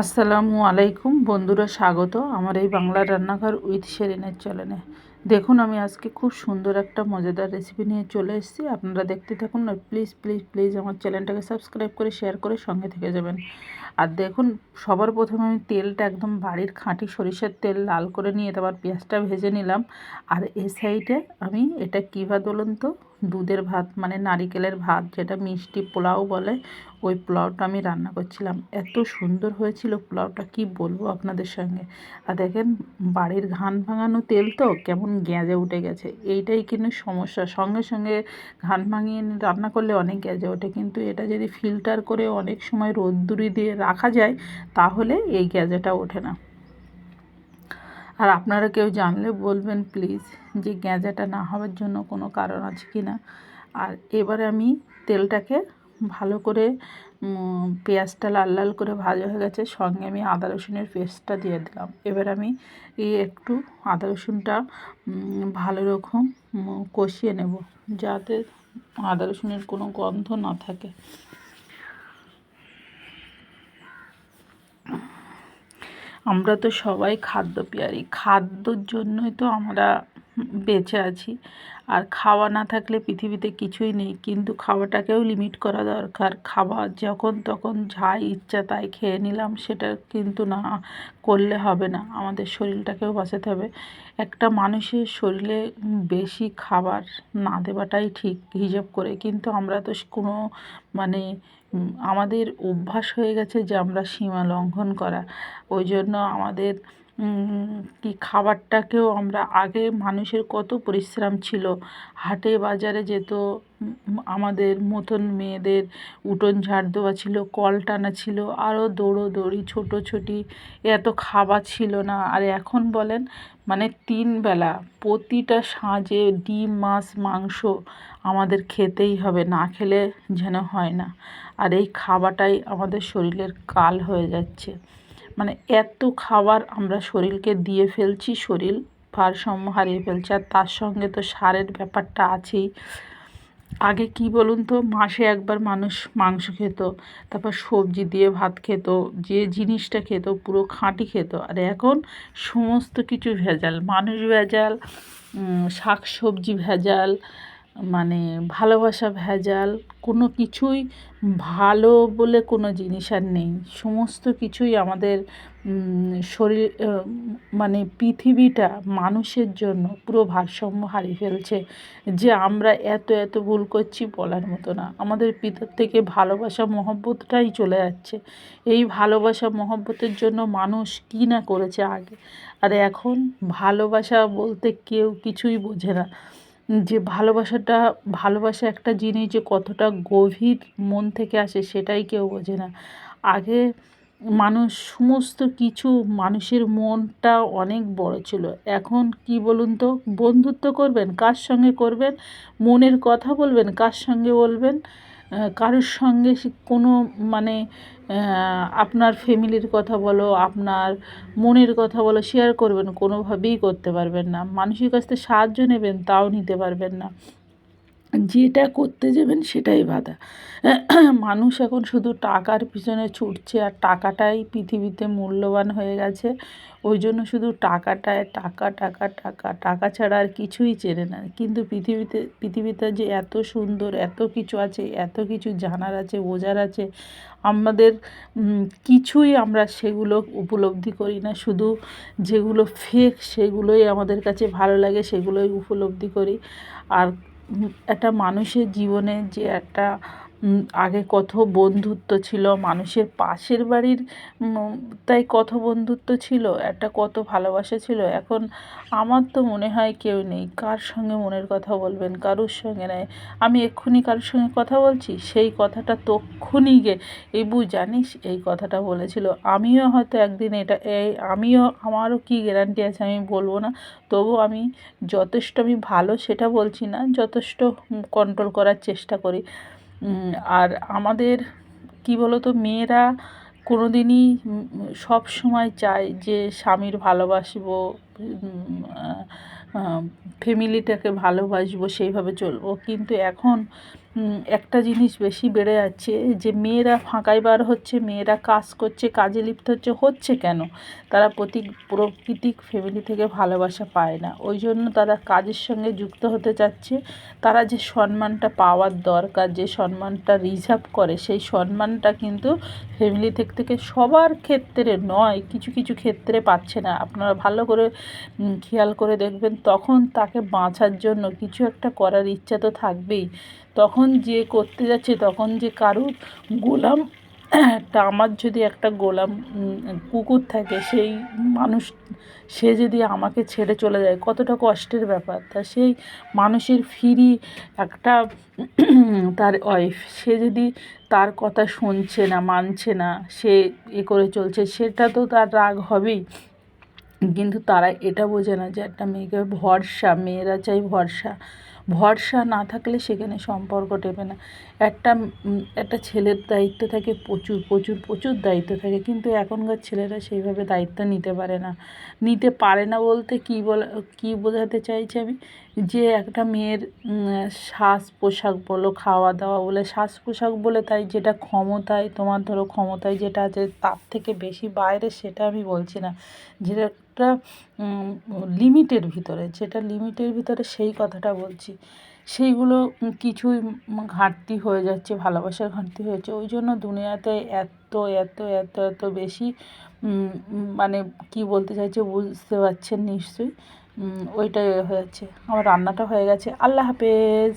আসসালামু আলাইকুম বন্ধুরা, স্বাগত আমার এই বাংলার রান্নাঘর উইথ শেরিনের চ্যানেলে। দেখুন, আমি আজকে খুব সুন্দর একটা মজাদার রেসিপি নিয়ে চলে এসেছি। আপনারা দেখতে থাকুন না প্লিজ প্লিজ প্লিজ আমার চ্যানেলটাকে সাবস্ক্রাইব করে শেয়ার করে সঙ্গে থেকে যাবেন। আর দেখুন, সবার প্রথমে আমি তেলটা একদম বাড়ির খাঁটি সরিষার তেল লাল করে নিয়ে তারপর পেঁয়াজটা ভেজে নিলাম। আর এ সাইডে আমি এটা কী তো দুধের ভাত মানে নারিকেলের ভাত, যেটা মিষ্টি পোলাও বলে, ওই পোলাওটা আমি রান্না করছিলাম। এত সুন্দর হয়েছিল পোলাওটা, কি বলব আপনাদের সঙ্গে? আর দেখেন, বাড়ির ঘান ভাঙানো তেল তো, কেমন গ্যাঁজে উঠে গেছে। এইটাই কিন্তু সমস্যা। সঙ্গে সঙ্গে ঘান ভাঙিয়ে রান্না করলে অনেক গ্যাঁজে ওঠে, কিন্তু এটা যদি ফিল্টার করে অনেক সময় রোদ্দুরি দিয়ে রাখা যায়, তাহলে এই গ্যাজেটা ওঠে না। আর আপনারা কেউ জানলে বলবেন, প্লিজ, যে গ্যাঁজাটা না হওয়ার জন্য কোনো কারণ আছে কি না? আর এবারে আমি তেলটাকে ভালো করে পেঁয়াজটা লাল লাল করে ভাজা হয়ে গেছে, সঙ্গে আমি আদা রসুনের পেস্টটা দিয়ে দিলাম। এবার আমি একটু আদা রসুনটা ভালো রকম কষিয়ে নেব, যাতে আদা রসুনের কোনো গন্ধ না থাকে। আমরা তো সবাই খাদ্য পেয়ারি। খাদ্যর জন্যই তো আমরা বেঁচে আছি। আর খাওয়া না থাকলে পৃথিবীতে কিছুই নেই, কিন্তু খাওয়াটাকেও লিমিট করা দরকার। খাবার যখন তখন যা ইচ্ছা তাই খেয়ে নিলাম, সেটা কিন্তু না করলে হবে না। আমাদের শরীরটাকেও বাঁচাতে হবে। একটা মানুষের শরীরে বেশি খাবার না দেওয়াটাই ঠিক হিসেব করে। কিন্তু আমরা তো কোনো মানে আমাদের অভ্যাস হয়ে গেছে যে আমরা সীমা লঙ্ঘন করা। ওই জন্য আমাদের কি খাবারটাকেও আমরা আগে মানুষের কত পরিশ্রম ছিল। হাটে বাজারে যেত আমাদের মতন মেয়েদের উঠোন ঝাড় দেওয়া ছিল, কল টানা ছিল আরও দৌড়ো দৌড়ি ছোটো ছোটোছুটি এত খাবার ছিল না। আর এখন বলেন মানে তিন বেলা প্রতিটা সাঁজে ডিম, মাছ, মাংস আমাদের খেতেই হবে, না খেলে যেন হয় না। আর এই খাওয়াটাই আমাদের শরীরের কাল হয়ে যাচ্ছে। মানে এত খাবার আমরা শরীরকে দিয়ে ফেলছি, শরীর ভারসাম্য হারিয়ে ফেলছে। আর তার সঙ্গে তো সারের ব্যাপারটা আছেই। আগে কি বলুন তো, মাসে একবার মানুষ মাংস খেত, তারপর সবজি দিয়ে ভাত খেত, যে জিনিসটা খেত পুরো খাঁটি খেত। আর এখন সমস্ত কিছু ভেজাল, মানুষ ভেজাল শাক সবজি ভেজাল মানে ভালোবাসা ভেজাল, কোনো কিছুই ভালো বলে কোনো জিনিস আর নেই। সমস্ত কিছুই আমাদের শরীর মানে পৃথিবীটা মানুষের জন্য পুরো ভারসাম্য হারিয়ে ফেলছে যে আমরা এত এত ভুল করছি বলার মতো না। আমাদের পিতার থেকে ভালোবাসা, মহব্বতটাই চলে যাচ্ছে। এই ভালোবাসা, মহব্বতের জন্য মানুষ কী না করেছে আগে? আর এখন ভালোবাসা বলতে কেউ কিছুই বোঝে না। যে ভালোবাসাটা, ভালোবাসা একটা জিনিস যে কতটা গভীর মন থেকে আসে সেটাই কেউ বোঝে না। আগে মানুষ সমস্ত কিছু মানুষের মনটা অনেক বড় ছিল। এখন কি বলুন তো, বন্ধুত্ব করবেন, কার সঙ্গে করবেন, মনের কথা বলবেন, কার সঙ্গে বলবেন? কারোর সঙ্গে কোনো মানে আপনার ফ্যামিলির কথা বলো, আপনার মনের কথা বলো শেয়ার করবেন, কোনোভাবেই করতে পারবেন না। মানুষের কাছ থেকে সাহায্য নেবেন, তাও নিতে পারবেন না। যেটা করতে যাবেন সেটাই বাধা। মানুষ এখন শুধু টাকার পিছনে ছুটছে আর টাকাটাই পৃথিবীতে মূল্যবান হয়ে গেছে। ওই জন্য শুধু টাকাটায় টাকা টাকা টাকা টাকা ছাড়া আর কিছুই চেনে না। কিন্তু পৃথিবীতে পৃথিবীতে যে এত সুন্দর, এত কিছু আছে, এত কিছু জানার আছে, বোঝার আছে, আমাদের কিছুই আমরা সেগুলো উপলব্ধি করি না। শুধু যেগুলো ফেক সেগুলোই আমাদের কাছে ভালো লাগে, সেগুলোই উপলব্ধি করি। আর একটা মানুষের জীবনে যে একটা আগে কত বন্ধুত্ব ছিল, মানুষের পাশের বাড়ির তাই কত বন্ধুত্ব ছিল, একটা কত ভালোবাসা ছিল। এখন আমার তো মনে হয় কেউ নেই, কার সঙ্গে মনের কথা বলবেন, কারোর সঙ্গে নেয় আমি এক্ষুনি কারোর সঙ্গে কথা বলছি, সেই কথাটা তক্ষুনি গে, এবু, জানিস এই কথাটা বলেছিল। আমিও হয়তো একদিন এটা এই আমিও, আমারও কি গ্যারান্টি আছে আমি বলব না? তবু আমি যথেষ্ট, আমি ভালো সেটা বলছি না, যথেষ্ট কন্ট্রোল করার চেষ্টা করি। আর আমাদের, কী বলো তো মেয়েরা কোনো দিনই সব সময় চায় যে স্বামীর ভালোবাসবো ফ্যামিলিটাকে ভালোবাসবো, সেইভাবে চলবো। কিন্তু এখন একটা জিনিস বেশি বেড়ে যাচ্ছে, যে মেয়েরা ফাঁকায় বার হচ্ছে, মেয়েরা কাজ করছে, কাজে লিপ্ত হচ্ছে হচ্ছে কেন? তারা প্রতি, প্রকৃতিক ফ্যামিলি থেকে ভালোবাসা পায় না। ওই জন্য তারা কাজের সঙ্গে যুক্ত হতে চাচ্ছে। তারা যে সম্মানটা পাওয়ার দরকার, যে সম্মানটা রিজার্ভ করে, সেই সম্মানটা কিন্তু ফ্যামিলি থেকে থেকে সবার ক্ষেত্রে নয়, কিছু কিছু ক্ষেত্রে পাচ্ছে না। আপনারা ভালো করে খেয়াল করে দেখবেন, তখন তাকে বাঁচার জন্য কিছু একটা করার ইচ্ছা তো থাকবেই। তখন যে করতে যাচ্ছে, তখন যে কারুর গোলাম, একটা আমার যদি একটা গোলাম কুকুর থাকে, সেই মানুষ, সে যদি আমাকে ছেড়ে চলে যায়, কতটা কষ্টের ব্যাপার। তা সেই মানুষের ফিরি একটা, তার ওয়াইফ সে যদি তার কথা শুনছে না, মানছে না, সে এ করে চলছে, সেটা তো তার রাগ হবেই। কিন্তু তারা এটা বোঝে না যে একটা মেয়েকে ভরসা, মেয়েরা চাই ভরসা। ভরসা না থাকলে সেখানে সম্পর্ক টেপে না। একটা একটা ছেলের দায়িত্ব থাকে, প্রচুর প্রচুর প্রচুর দায়িত্ব থাকে, কিন্তু এখনকার ছেলেরা সেইভাবে দায়িত্ব নিতে পারে না। নিতে পারে না বলতে কী বলা, কী বোঝাতে চাইছি আমি? যে একটা মেয়ের শ্বাস পোশাক বলো খাওয়া দাওয়া বলে শ্বাস পোশাক বলে তাই যেটা ক্ষমতায়, তোমার ধরো ক্ষমতায় যেটা আছে, তার থেকে বেশি বাইরে সেটা আমি বলছি না। যেটা একটা লিমিটের ভিতরে, যেটা লিমিটের ভিতরে সেই কথাটা বলছি। সেইগুলো কিছুই ঘাটতি হয়ে যাচ্ছে, ভালোবাসার ঘাটতি হয়েছে ওই জন্য দুনিয়াতে এত এত এত এত বেশি মানে কি বলতে চাইছে বুঝতে পারছেন নিশ্চয়ই? ওইটাই হয়ে যাচ্ছে। আমার রান্নাটা হয়ে গেছে। আল্লাহ হাফেজ।